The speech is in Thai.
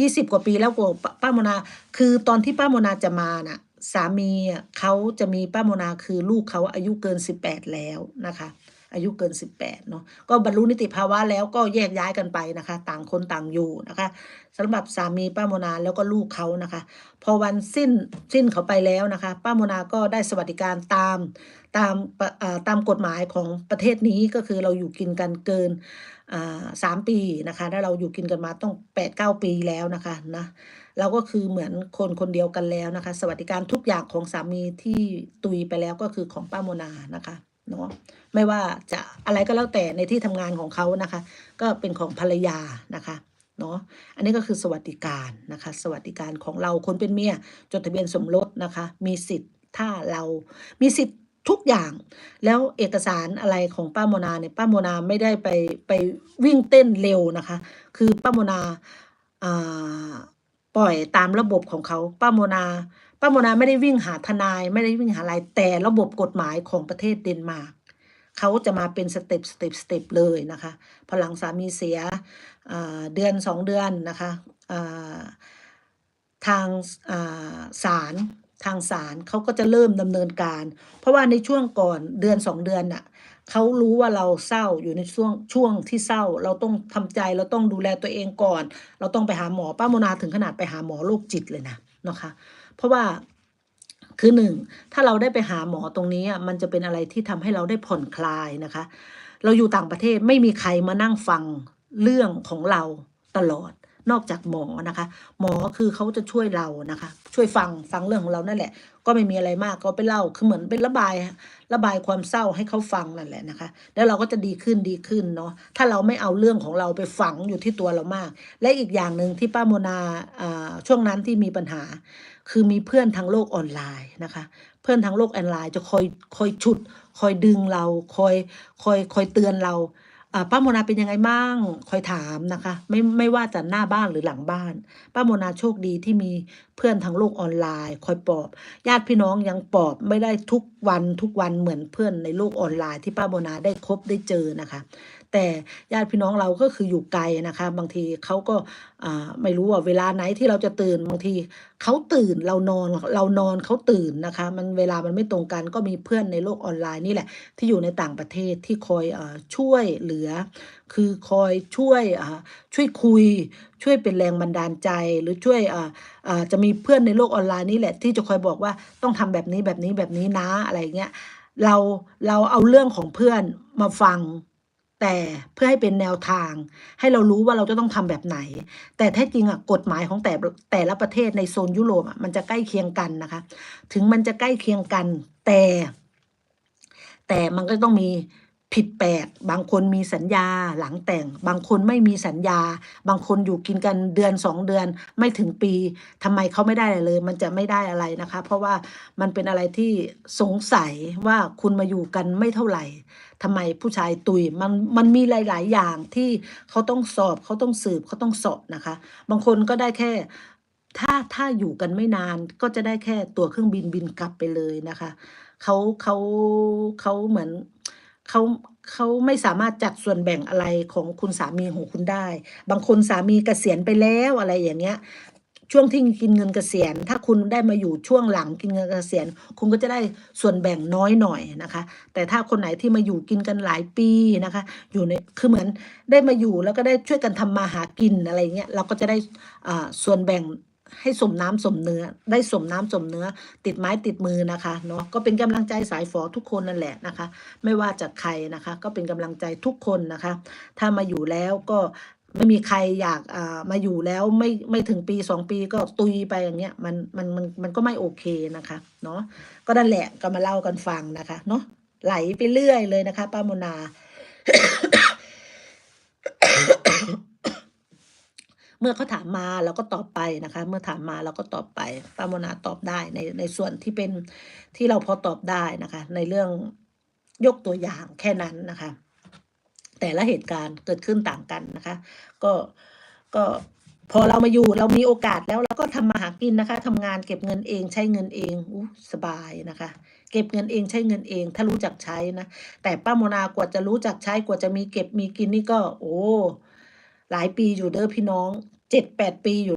ยี่สิบกว่าปีแล้วกว่าป้าโมนา คือตอนที่ป้าโมนาจะมาน่ะ สามีอะเขาจะมีป้าโมนาคือลูกเขาอายุเกินสิบแปดแล้วนะคะ อายุเกินสิบแปดเนาะก็บรรลุนิติภาวะแล้วก็แยกย้ายกันไปนะคะ ต่างคนต่างอยู่นะคะสำหรับสามีป้าโมนาแล้วก็ลูกเขานะคะ พอวันสิ้นสิ้นเขาไปแล้วนะคะ ป้าโมนาก็ได้สวัสดิการตามตามปะตามกฎหมายของประเทศนี้ก็คือเราอยู่กินกันเกินสามปีนะคะแล้วเราอยู่กินกันมาต้องแปดเก้าปีแล้วนะคะนะเราก็คือเหมือนคนคนเดียวกันแล้วนะคะ สวัสดิการทุกอย่างของสามีที่ตุยไปแล้วก็คือของป้าโมนานะคะ เนาะไม่ว่าจะอะไรก็แล้วแต่ในที่ทำงานของเขานะคะ ก็เป็นของภรรยานะคะเนาะอันนี้ก็คือสวัสดิการนะคะ สวัสดิการของเราคนเป็นเมียจดทะเบียนสมรสนะคะ มีสิทธิ์ถ้าเรามีสิทธิ์ทุกอย่าง แล้วเอกสารอะไรของป้าโมนาเนี่ยป้าโมนาไม่ได้ไปไปวิ่งเต้นเร็วนะคะ คือป้าโมนาอ่าปล่อยตามระบบของเขาป้าโมนา ป้าโมนาไม่ได้วิ่งหาทนายไม่ได้วิ่งหาอะไรแต่ระบบกฎหมายของประเทศเดนมาร์กเขาจะมาเป็นสเต็ปสเต็ปสเต็ปเลยนะคะพอหลังสามีเสียเดือนสองเดือนนะคะทางศาลทางศาลเขาก็จะเริ่มดำเนินการ เพราะว่าในช่วงก่อนเดือนสองเดือนน่ะเขารู้ว่าเราเศร้าอยู่ในช่วงช่วงที่เศร้า เราต้องทำใจเราต้องดูแลตัวเองก่อน เราต้องไปหาหมอป้าโมนาถึงขนาดไปหาหมอโรคจิตเลยนะนะคะ เพราะว่าคือหนึ่งถ้าเราได้ไปหาหมอตรงนี้อะมันจะเป็นอะไรที่ทำให้เราได้ผ่อนคลายนะคะ เราอยู่ต่างประเทศไม่มีใครมานั่งฟังเรื่องของเราตลอด นอกจากหมอนะคะ หมอคือเขาจะช่วยเรานะคะ ช่วยฟังฟังเรื่องของเรานั่นแหละ ก็ไม่มีอะไรมากก็ไปเล่าคือเหมือนเป็นระบายระบายความเศร้าให้เขาฟังนั่นแหละนะคะ แล้วเราก็จะดีขึ้นดีขึ้นเนาะถ้าเราไม่เอาเรื่องของเราไปฝังอยู่ที่ตัวเรามาก และอีกอย่างหนึ่งที่ป้าโมนาอ่าช่วงนั้นที่มีปัญหา คือมีเพื่อนทางโลกออนไลน์นะคะ เพื่อนทางโลกออนไลน์จะคอยคอยฉุด คอยดึงเราคอยคอยคอยเตือนเรา ป้าโมนาเป็นยังไงบ้างคอยถามนะคะ ไม่ไม่ว่าจะหน้าบ้านหรือหลังบ้าน ป้าโมนาโชคดีที่มีเพื่อนทางโลกออนไลน์ คอยปลอบ ญาติพี่น้องยังปลอบไม่ได้ทุกวันทุกวันเหมือนเพื่อนในโลกออนไลน์ที่ป้าโมนาได้คบได้เจอนะคะแต่ญาติพี่น้องเราก็คืออยู่ไกลนะคะ บางทีเขาก็ไม่รู้ว่าเวลาไหนที่เราจะตื่นบางทีเขาตื่นเรานอนเรานอนเขาตื่นนะคะ มันเวลามันไม่ตรงกันก็มีเพื่อนในโลกออนไลน์นี่แหละ ที่อยู่ในต่างประเทศที่คอยอช่วยเหลือ คือคอยช่วยช่วยคุย ช่วยเป็นแรงบันดาลใจหรือช่วยจะมีเพื่อนในโลกออนไลน์นี่แหละ ที่จะคอยบอกว่าต้องทำแบบนี้แบบนี้แบบนี้นะอะไรเงี้ยเราเราเอาเรื่องของเพื่อนมาฟัง แต่เพื่อให้เป็นแนวทาง ให้เรารู้ว่าเราจะต้องทำแบบไหน แต่แท้จริงอะกฎหมายของแต่แต่ละประเทศในโซนยุโรปอะมันจะใกล้เคียงกันนะคะ ถึงมันจะใกล้เคียงกัน แต่ แต่มันก็ต้องมี ผิดแปลกบางคนมีสัญญาหลังแต่ง บางคนไม่มีสัญญา บางคนอยู่กินกันเดือนสองเดือนไม่ถึงปีทำไมเขาไม่ได้เลย มันจะไม่ได้อะไรนะคะ เพราะว่ามันเป็นอะไรที่สงสัยว่าคุณมาอยู่กันไม่เท่าไหร่ทำไมผู้ชายตุยมันมันมีหลาย ๆ อย่างที่เขาต้องสอบเขาต้องสืบเขาต้องสอบนะคะ บางคนก็ได้แค่ถ้าถ้าอยู่กันไม่นานก็จะได้แค่ตั๋วเครื่องบินบินกลับไปเลยนะคะเขาเขาเขาเหมือน เขาเขาไม่สามารถจัดส่วนแบ่งอะไรของคุณสามีของคุณได้ บางคนสามีเกษียณไปแล้วอะไรอย่างเงี้ย ช่วงที่กินเงินเกษียณ ถ้าคุณได้มาอยู่ช่วงหลังกินเงินเกษียณ คุณก็จะได้ส่วนแบ่งน้อยหน่อยนะคะ แต่ถ้าคนไหนที่มาอยู่กินกันหลายปีนะคะ อยู่ในคือเหมือนได้มาอยู่แล้วก็ได้ช่วยกันทำมาหากินอะไรเงี้ยเราก็จะได้อ่าส่วนแบ่ง ให้สมน้ำสมเนื้อ ได้สมน้ำสมเนื้อ ติดไม้ติดมือนะคะเนาะก็เป็นกำลังใจสายฝอทุกคนนั่นแหละนะคะ ไม่ว่าจากใครนะคะ ก็เป็นกำลังใจทุกคนนะคะ ถ้ามาอยู่แล้วก็ไม่มีใครอยากอ่ามาอยู่แล้วไม่ไม่ถึงปีสองปีก็ตุยไปอย่างเงี้ยมันมันมันมันก็ไม่โอเคนะคะเนาะก็นั่นแหละก็มาเล่ากันฟังนะคะเนาะไหลไปเรื่อยเลยนะคะป้าโมนา เมื่อเขาถามมาเราก็ตอบไปนะคะ เมื่อถามมาเราก็ตอบไปป้าโมนาตอบได้ในในส่วนที่เป็นที่เราพอตอบได้นะคะ ในเรื่องยกตัวอย่างแค่นั้นนะคะ แต่ละเหตุการณ์เกิดขึ้นต่างกันนะคะ ก็ก็พอเรามาอยู่เรามีโอกาสแล้วเราก็ทำมาหากินนะคะทำงานเก็บเงินเองใช้เงินเองอู้สบายนะคะ เก็บเงินเองใช้เงินเอง ถ้ารู้จักใช้นะแต่ป้าโมนากว่าจะรู้จักใช้กว่าจะมีเก็บมีกินนี่ก็ โอ้ หลายปีอยู่เด้อพี่น้องเจ็ดแปดปีอยู่